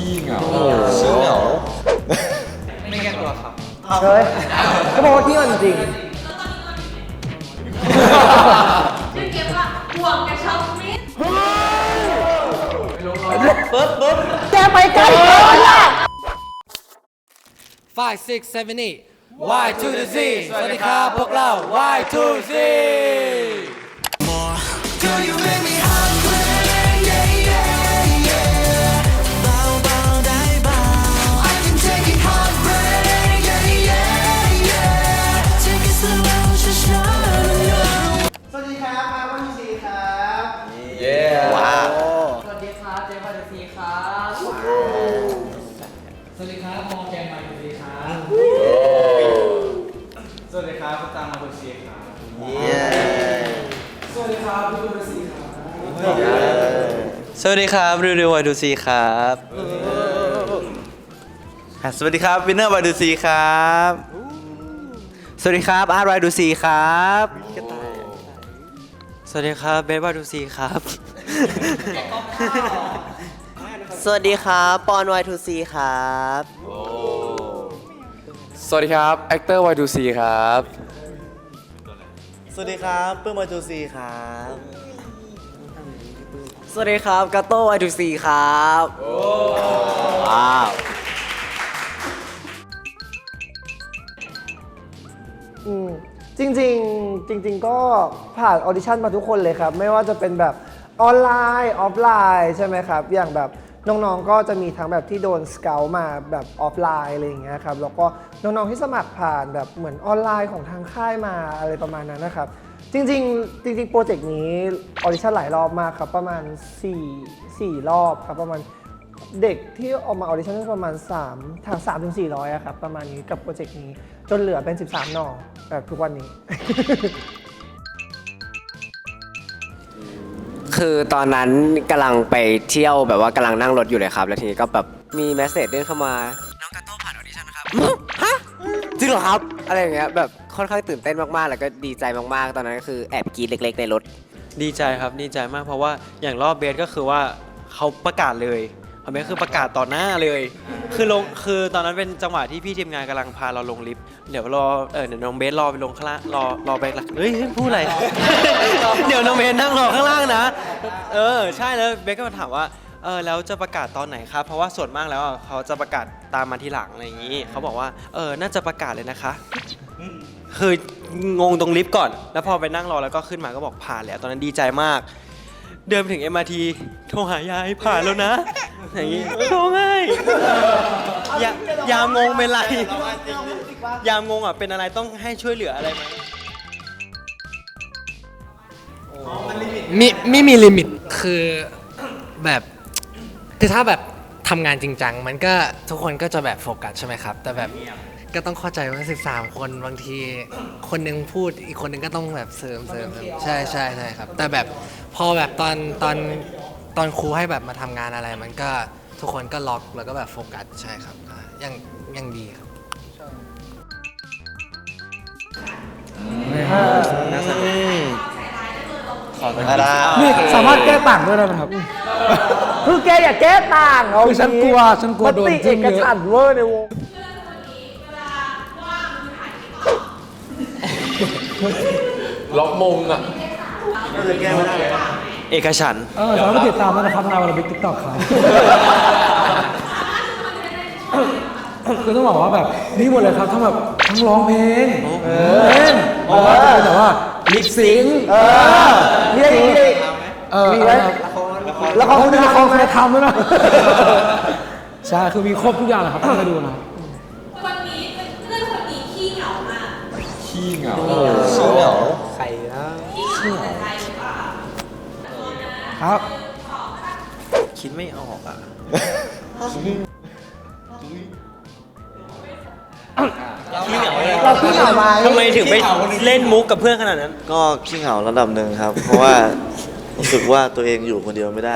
ขี้เหงาขี้เหงาไม่แก้ตัวครับเฮ้ยก็บอกว่าที่มันจริงชื่อเกมว่าห่วงกระชับมิตรแกไปไกลเกินละ five six seven eight Y to the Z สวัสดีครับพวกเรา Y to Z Girl, you make me hot, วัสดีครับริวริววายดูซีครับสวัสดีครับวินเนอร์วายดูซีครับ สวัสดีครับอาร์วายดูซีครับ สวัสดีครับเบสวายดูซีครับ สวัสดีครับปอนวายทูซีครับ สวัสดีครับแอคเตอร์ Y2C ครับ สวัสดีครับปื้มวายดูซีครับ สวัสดีครับกาโต้วายดูซีครับว้าวอืมจริงๆจริง ๆ ก็ผ่านออดิชั่นมาทุกคนเลยครับ ไม่ว่าจะเป็นแบบออนไลน์ออฟไลน์ใช่ไหมครับ อย่างแบบน้องๆก็จะมีทั้งแบบที่โดนสเกลมาแบบออฟไลน์อะไรอย่างเงี้ยครับแล้วก็น้องๆที่สมัครผ่านแบบเหมือนออนไลน์ของทางค่ายมาอะไรประมาณนั้นนะครับ จริงๆ จริงๆ โปรเจกต์นี้ออดิชั่นหลายรอบมากครับ ประมาณ 4 4 รอบครับ ประมาณเด็กที่ออกมาออดิชั่นประมาณ 3 ทาง3ถึง400อะครับ ประมาณนี้กับโปรเจกต์นี้ จนเหลือเป็น 13 หน่อแบบทุกวันนี้ คือตอนนั้นกำลังไปเที่ยวแบบว่ากำลังนั่งรถอยู่เลยครับ แล้วทีนี้ก็แบบมีแมสเซจเด้งเข้ามา น้องกาโต้ผ่านออดิชั่นนะครับฮะจริงเหรอครับ อะไรอย่างเงี้ยแบบ ค่อนข้างตื่นเต้นมากๆ แล้วก็ดีใจมากๆ ตอนนั้นก็คือแอบกรีดเล็ก ๆ ในรถ ดีใจครับดีใจมากเพราะว่าอย่างรอบเบสก็คือว่าเขาประกาศเลยเขาไม่คือประกาศต่อหน้าเลย คือลงคือตอนนั้นเป็นจังหวะที่พี่ทีมงานกำลังพาเราลงลิฟต์เดี๋ยวรอเออเดี๋ยวน้องเบสรอไปลงข้างล่างรอรอไปละเฮ้ยพูดอะไร เดี๋ยวน้องเบสนั่งรอข้างล่างนะ เออใช่แล้วเบสก็มาถามว่าเออแล้วจะประกาศตอนไหนครับ เพราะว่าส่วนมากแล้วอะเขาจะประกาศตามมาทีหลังอะไรอย่างนี้ เขาบอกว่าเออน่าจะประกาศเลยนะคะ คืองงตรงลิฟต์ก่อน แล้วพอไปนั่งรอแล้วก็ขึ้นมาก็บอกผ่านแล้ว ตอนนั้นดีใจมาก เดินไปถึง MRT โทรหายายผ่านแล้วนะ อย่างนี้โทรง่ายยายามงงเป็นไร ยามงงอะเป็นอะไรต้องให้ช่วยเหลืออะไรไหมมีไม่มีลิมิตคือแบบคือถ้าแบบทำงานจริงจังมันก็ทุกคนก็จะแบบโฟกัสใช่ไหมครับ แต่แบบ ก็ต้องเข้าใจว่า13 คนบางที คนหนึงพูดอีกคนหนึงก็ต้องแบบเสริมเสริมเสริมใช่ใช่ใช่ครับ แต่แบบพอแบบตอนตอนตอนครูให้แบบมาทำงานอะไร มันก็ทุกคนก็ล็อกแล้วก็แบบโฟกัสใช่ครับอ่ายังยังดีครับนี่สามารถแก้ต่างด้วยนะครับ คือแกอย่าแก้ต่างเอาคือฉันกลัวฉันกลัวโดนมติจิ้เอมกเยอะ ฉันท์เวอร์ในวง ล็อกมงอะเอกฉันท์เออสามารถติดตามได้นะครับนาวาราบิกติ๊กต็อกครับคือต้องบอกว่าแบบนี่หมดเลยครับทั้งแบบทั้งร้องเพลงเต้นแล้วก็จะเป็นแบบว่าลิปซิงค์เออมีอะไรอีกเออมีไหมแล้วเขามีละครคุณธรรมด้วยนะใช่คือมีครบทุกอย่างเลยครับต้องไปดูนะครับ วันนี้เพื่อนคนนี้ขี้เหงามาก ขี้เหงาขี้เหงาขี้เหงาแต่ใจหรือเปล่าครับ คิดไม่ออกอะเราขี้เหงาไหมทำไมถึงไปเล่นมุกกับเพื่อนขนาดนั้น ก็ขี้เหงาระดับหนึ่งครับ เพราะว่ารู้สึกว่าตัวเองอยู่คนเดียวไม่ได้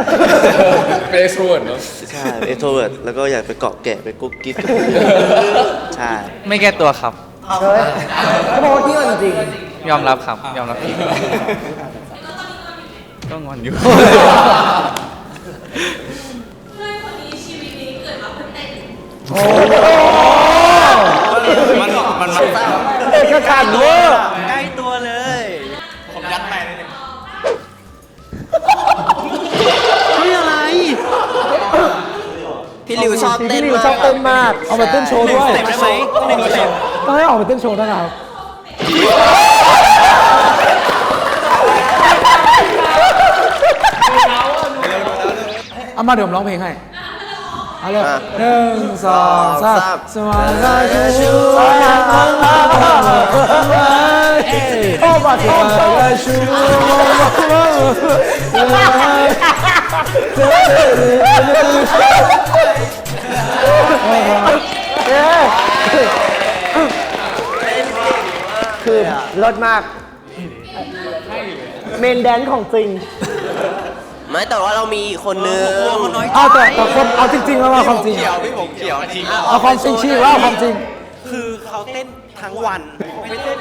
เป็นเอ็กโทรเวิร์ดเนาะใช่เอโทรเวิร์ดแล้วก็อยากไปเกาะแกะไปกุ๊กกิ๊กกับคนอื่นใช่ ไม่แก้ตัวครับ เฮ้ยก็บอกว่าที่มันจริงยอมรับครับ ยอมรับผิดเพื่อนคนนี้ชีวิตนี้เกิดมามันมันมันเอกขันธ์เวอร์ใกล้ตัวเลยพี่ริวชอบเต้นพี่ริวชอบเต้นมาก เอาไปเต้นโชว์ด้วยเต็มได้ไหมหนึ่งเต็ม ต้องให้ออกไปเต้นโชว์ด้วยนะครับเอามาเดี๋ยวผมร้องเพลงให้เอาเลยหนึ่งสองสามสมาลาชูโอ้บอดชอบชอบชูคือ รถมาก เมนแดนของจริง ไม่แต่ว่าเรามีอีกคนนึงเอาแต่แต่คนเอาจริงๆแล้วว่าความจริง เขียวพี่ผมเขียวจริงเอาความจริงชี้ว่าเอาความจริง คือเขาเต้นทั้งวันไม่เต้น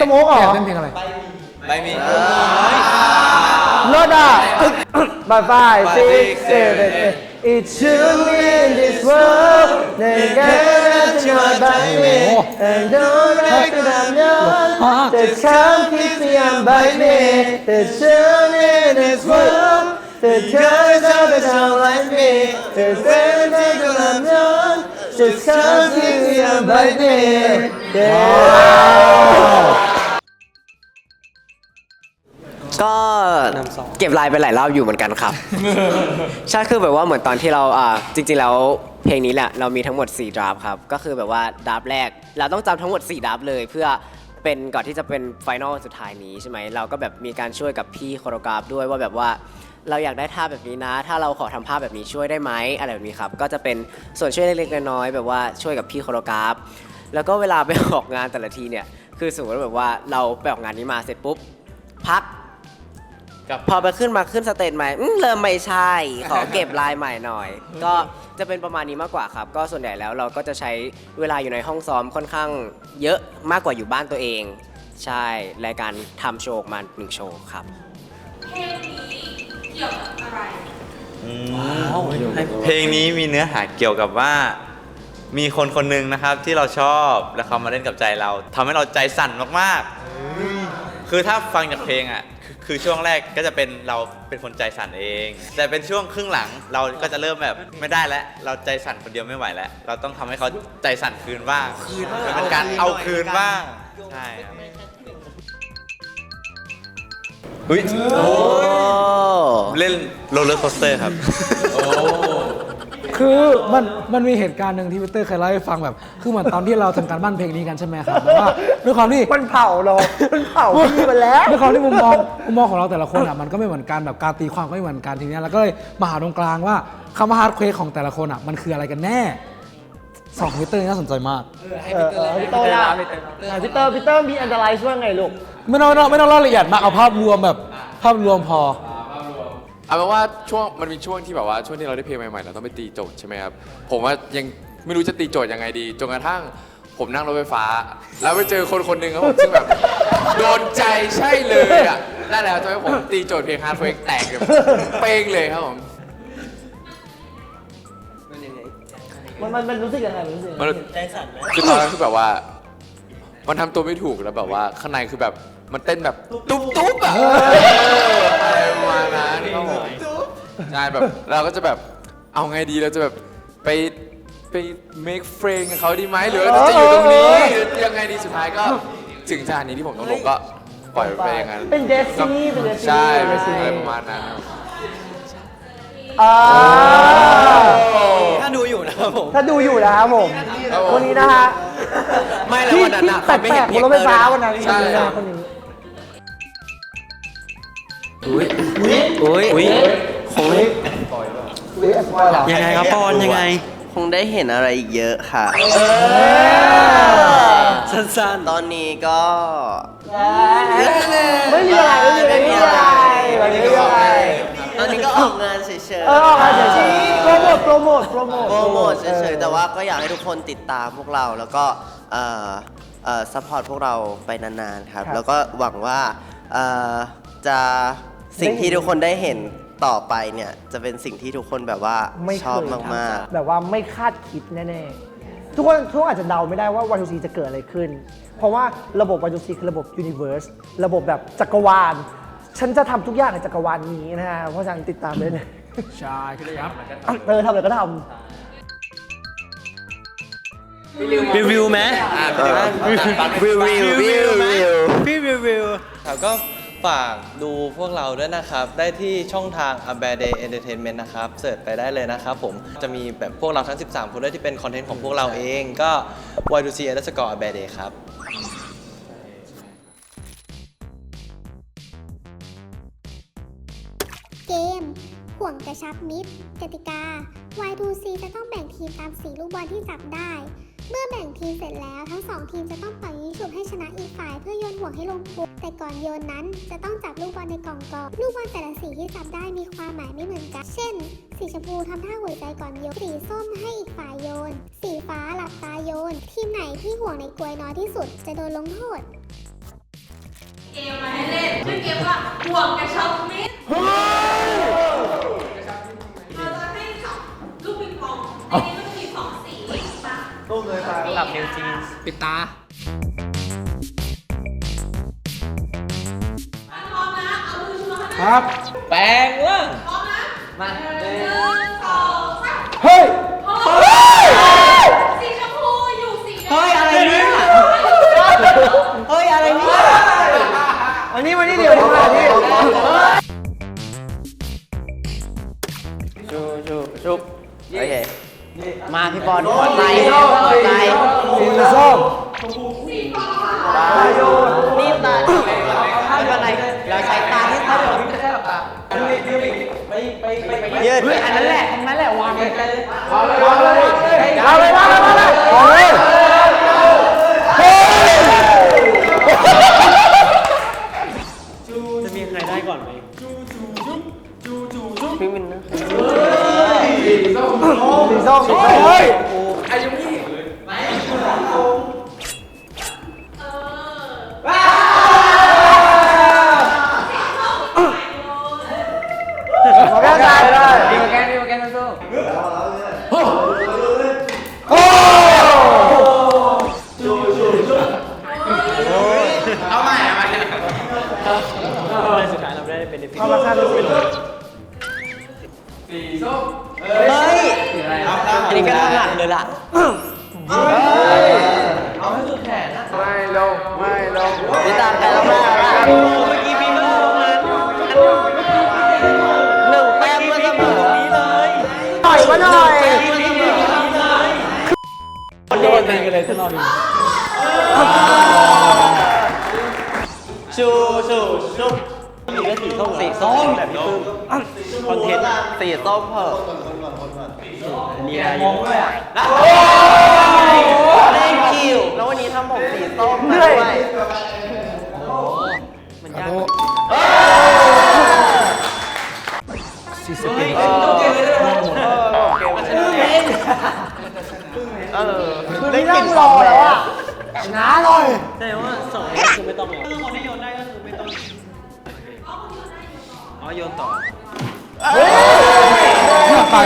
สโมกเหรอยากอเต้นเพลงอะไรไม่มีรถอะ Bye bye six seven eight It's you in this world And don't have to know The time keeps me on by me The you in this world The time is not like me The time is not known The time keeps me on by me Yeah ก็เก็บลายไปหลายรอบอยู่เหมือนกันครับ ใช่คือแบบว่าเหมือนตอนที่เราอ่าจริงๆแล้ว เพลงนี้แหละเรามีทั้งหมด 4ดราฟครับ ก็คือแบบว่าดราฟแรก เราต้องจำทั้งหมด 4ดราฟเลย เพื่อเป็นก่อนที่จะเป็นไฟนอลสุดท้ายนี้ใช่ไหมเราก็แบบมีการช่วยกับพี่โคโรกราฟด้วยว่าแบบว่า เราอยากได้ท่าแบบนี้นะ ถ้าเราขอทำภาพแบบนี้ช่วยได้ไหมอะไรแบบนี้ครับ ก็จะเป็นส่วนช่วยเล็กๆน้อยๆแบบว่าช่วยกับพี่โคโรกราฟแล้วก็เวลาไปออกงานแต่ละทีเนี่ยคือสมมติว่าแบบว่าเราไปออกงานนี้มาเสร็จปุ๊บพัก พอไปขึ้นมาขึ้นสเตจใหม่อืมเริ่มไม่ใช่ ขอเก็บลายใหม่หน่อย ก็จะเป็นประมาณนี้มากกว่าครับ ก็ส่วนใหญ่แล้วเราก็จะใช้เวลาอยู่ในห้องซ้อมค่อนข้างเยอะมากกว่าอยู่บ้านตัวเอง ใช่รายการทำโชว์ออกมาหนึ่งโชว์ครับ เพลงนี้เกี่ยวกับอะไร เพลงนี้มีเนื้อหาเกี่ยวกับว่า มีคนคนหนึ่งนะครับที่เราชอบแล้วเขามาเล่นกับใจเราทำให้เราใจสั่นมากๆ คือถ้าฟังจากเพลงอะคือคือช่วงแรกก็จะเป็นเราเป็นคนใจสั่นเอง แต่เป็นช่วงครึ่งหลังเราก็จะเริ่มแบบไม่ได้แล้ว เราใจสั่นคนเดียวไม่ไหวแล้ว เราต้องทำให้เขาใจสั่นคืนบ้างเป็นการเอาคืนบ้างใช่ครับเฮ้ยเล่นโรลเลอร์โคสเตอร์ครับ คือมันมันมีเหตุการณ์หนึ่งที่พีเตอร์เคยเล่าให้ฟังแบบ คือเหมือนตอนที่เราทำการบ้านเพลงนี้กันใช่ไหมครับแบบว่าด้วยความที่ มันเผาเรา มันเผาพี่ไปแล้ว ด้วยความที่มุมมองมุมมองของเราแต่ละคนอะมันก็ไม่เหมือนกันแบบการตีความก็ไม่เหมือนกันทีเนี้ยแล้วก็เลยมาหาตรงกลางว่าคำว่าฮาร์ดเควของแต่ละคนอะมันคืออะไรกันแน่สองพีเตอร์นี่น่าสนใจมากเออเออพี่เตอร์ล่ะอะพี่เตอร์พี่เตอร์มีอันตรายช่วยไงลูกไม่ต้องไม่ต้องไม่ต้องเล่าละเอียดมากเอาภาพรวมแบบภาพรวมพอ เอาเป็นว่าช่วงมันมีช่วงที่แบบว่าช่วงที่เราได้เพลงใหม่ๆเราต้องไปตีโจทย์ใช่ไหมครับผมว่ายังไม่รู้จะตีโจทย์ยังไงดีจนกระทั่งผมนั่งรถไฟฟ้า แล้วไปเจอคนคนหนึ่งครับผมซึ่งแบบโดนใจใช่เลยอะนั่นแหละครับทำให้ผมตีโจทย์เพลงฮาร์ดเพลงแตกแบบเป้งเลยครับผม มันมันมันรู้สึกยังไงมันรู้สึกยังมันไงคือตอนนั้นคือแบบว่า มันทำตัวไม่ถูกแล้วแบบว่าข้างในคือแบบมันเต้นแบบตุ๊บตุ๊บอะอะไร ประมาณนั้นครับผมใช่แบบเราก็จะแบบเอาไงดีเราจะแบบไปไป make friend กับเขาดีไหมหรือว่าจะอยู่ตรงนี้หรือยังไงดีสุดท้ายก็ถึงสถานีที่ผมต้องลงก็ปล่อยมันไปอย่างนั้นเป็นเดซินี่เป็นเดซินี่ใช่เป็นอะไรประมาณนั้นครับ อ่าถ้าดูอยู่นะครับผม ถ้าดูอยู่นะครับผมครับผม คนนี้นะฮะไม่แล้วที่วันนั้นที่อะแปเขาไม่เห็ลนกเพๆลบงนรถไฟฟ้าเลยวันนั้นใช่คนนี้นะคนนี้ อุ้ย อุ้ยอุ้ยแอบปล่อยเหรอยังไงครับปอนยังไง คงได้เห็นอะไรอีกเยอะค่ะสั้นตอนนี้ก็ไม่มีอะไรไม่มีอะไรไม่มีอะไรไม่มีอะไรตอนนี้ก็ออกงานเฉยเออออกมาเฉยๆโปรโมทโปรโมทโปรโมทๆโปรโมทเฉยๆแต่ว่าก็อยากให้ทุกคนติดตามพวกเราแล้วก็เอ่อเอ่อซัพพอร์ตพวกเราไปนานๆครับ แล้วก็หวังว่าเอ่อจะ สิ่งที่ทุกคนได้เห็นต่อไปเนี่ยจะเป็นสิ่งที่ทุกคนแบบว่าไม่ชอบเคยมาก ทำแบบว่าไม่คาดคิดแน่ๆ ทุกคนทุกคนอาจจะเดาไม่ได้ว่า Y2C จะเกิดอะไรขึ้น เพราะว่าระบบ Y2C คือระบบ Universe ระบบแบบจักรวาล ฉันจะทำทุกอย่างในจักรวาลนี้นะฮะ เพราะฉะนั้นติดตามเลยนะใช่ครับเออทำอะไรก็ทรีวิวไหมๆวิววิววิววิว พี่รีวิว ครับก็ ฝากดูพวกเราด้วยนะครับ ได้ที่ช่องทาง a b a d a y Entertainment นะครับเสิร์ชไปได้เลยนะครับผมจะมีแบบพวกเราทั้ง 13 คนด้วยที่เป็นคอนเทนต์ของพวกเราเองก็ y 2 c u s c o r e a b a d a y ครับเกมห่วงกระชับมิตรกติกา Y2C จะต้องแบ่งทีมตามสีลูกบอลที่จับได้ เมื่อแบ่งทีมเสร็จแล้วทั้งสองทีมจะต้องปล่อยยิงฉุบให้ชนะอีกฝ่ายเพื่อโยนห่วงให้ลงปุ๊บแต่ก่อนโยนนั้นจะต้องจับลูกบอลในกล่องก่อนลูกบอลแต่ละสีที่จับได้มีความหมายไม่เหมือนกัน เช่น สีชมพูทำท่าหัวใจก่อนโยน สีส้มให้อีกฝ่ายโยน สีฟ้าหลับตาโยน ทีมไหนที่ห่วงในกลวยน้อยที่สุดจะโดนลงโทษ เกมมาให้เล่นชื่อเกมว่าห่วงกระชับมิตรเราจะให้จับลูกปิงปองในนี้มันมีสองสี ปะหลับเร็วจริงปิดตาพร้อมนะเอามือชูมาข้างหคน้ารับ แปลงร่างพร้อมนะมาหนึ่ง สุดท้ายเราได้เป็นเอามาฆ่าดูสิเฮ้ยอันนี้ก็ถนัดเลยล่ะไม่ลงไม่ลงนี่ตามกันแล้วแม่เมื่อกี้พี่มันลงมาหนึ่งแต้มเมื่อเสมอนี้เลยต่อยมาหน่อยโดนไปกันเลยทดลองดู ชูชูชูนี่ก็สีส้มสีส้มแบบพี่ปึ้มคอนเทนต์สีส้มเหอะมีอะไรอยู่เล่นคิวแล้ววันนี้ทำผมสีส้มเหนื่อยด้วยมันยากสี่สิบเอ็ดเออคือนี่นั่งรอแล้วอะช้าหน่อยแต่ว่าสองนี่คือไม่ต้องแล้ว อโยนต่อตาย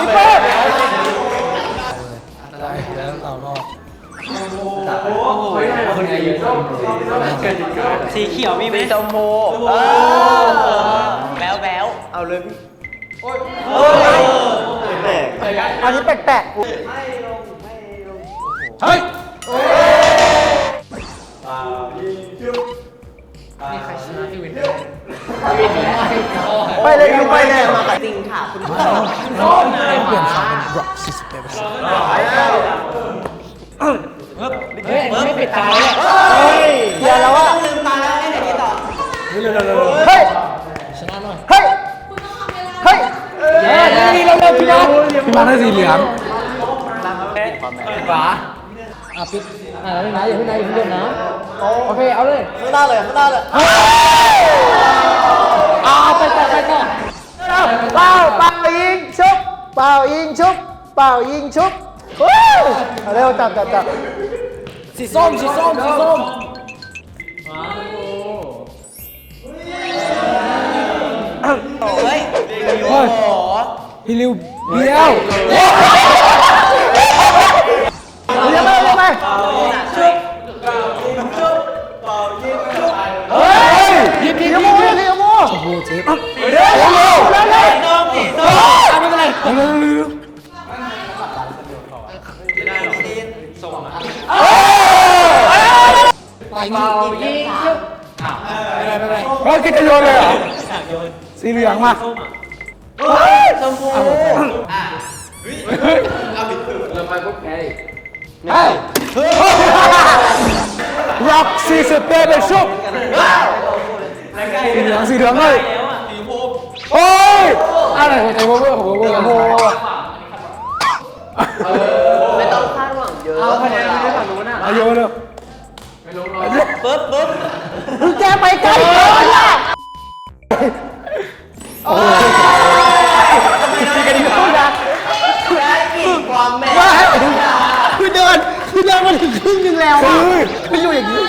พี่เป้ได้แล้วเรารอดสีเขียวมีไหมสีชมแบ๊วแบ๊วเอาเลยพี่อันนี้แปลกเฮ้ย ไปเลยยิงไปเลยมาจริงค่ะคุณผู้ชมเปลี่ยนฝั่งเป็น rock สี่สิบเฮ้ยไม่ปิดตาเลยเดี๋ยวแล้วอะลืมตาแล้วให้ไหนดีต่อเฮ้ยชนะหน่อยเฮ้ยคุณต้องทำเวลาเฮ้ยเย้ดีเราเร็วพี่นะพี่มาได้สีเหลืองฝาอะปิด อะแล้วนะอย่าเพิ่งนะอย่าเพิ่งเดินนะ โอเค เอาเลยข้างหน้าเลยข้างหน้าเลยอ่าไปต่อไปต่อเป่าเป่ายิงชุบเป่ายิงชุบเป่ายิงชุบวู้เอาเร็วจับจับจับสีส้มสีส้มสีส้มเฮ้ยยพี่ริวเบี้ยวเรียกไป เรียกไปเฮ้ยยิบยิบยิบยิบยิบโมโอ้โหเจ๊บเร็วเร็วเร็วเร็วเร็วไม่เป็นไรเร็วเร็วเร็วเฮ้ยกินจะโยนเลยเหรอสีเหลืองมาชมพูเฮ้ยร็อก ซีสเปเดชุบสีเหลืองสีเหลืองเลยโอ้ยอะไรหัวใจโบว์โบว์โบว์โบว์โบว์ไม่ต้องคาดหวังเยอะเอาคะแนนไปฝั่งนู้นอะอายุเลยปึ๊บปึ๊บมึงแกไปไกลเกินอะ ความแม่ ว่าคือเดินคือ เดินมาถึงครึ่งหนึงแล้วอะมันอยู่อย่างนี้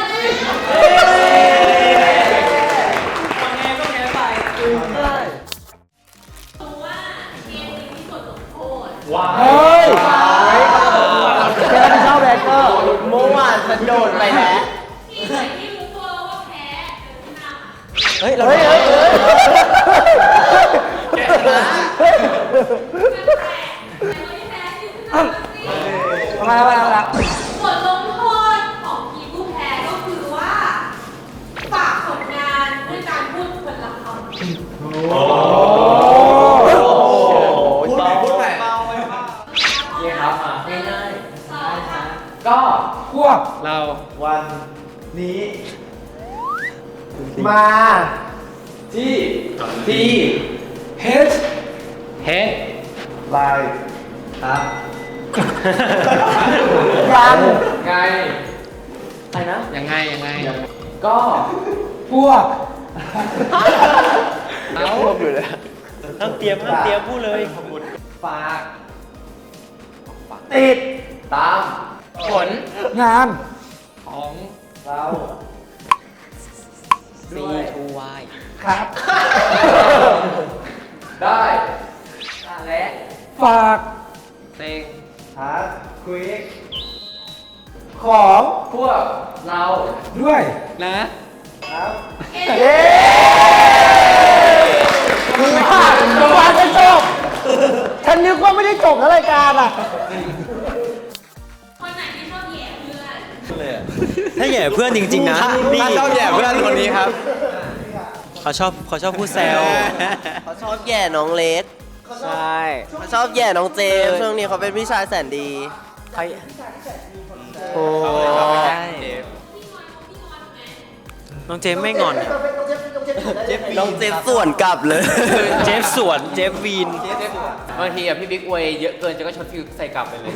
พูดพูดไปก็พวกเราวันนี้มาที่ที่เฮดเฮ็ดไลน์ครับยังไงอะไรนะยังไงยังไง ก็พวก เอาอยู่เลยห้ามเตรียมห้ามเตรียมพูดเลยฝากติดตามผลงานของเรา C2Y ครับ ได้และฝากเต็งฮาร์ดควิกของพวกเราด้วยนะครับ เย้ มึงว่ามึงว่าจะจบ ฉันนึกว่าไม่ได้จบแล้วรายการอะ คนไหนที่ชอบแย่เพื่อน ถ้าแย่เพื่อนจริงๆนะนี่ถ้าชอบแย่เพื่อนคนนี้ครับ เขาชอบเขาชอบพูดแซว เขาชอบแย่น้องเล็ก ใช่เขาชอบแย่น้องเจมส์ช่วงนี้เขาเป็นพี่ชายแสนดีใครโอ้น้องเจมส์ไม่งอน น้องเจมส์ส่วนกลับเลย เจฟสวน เจฟวีน บางทีอะพี่บิ๊กเวยเยอะเกินจะก็ช็อตฟิวใส่กลับไปเลย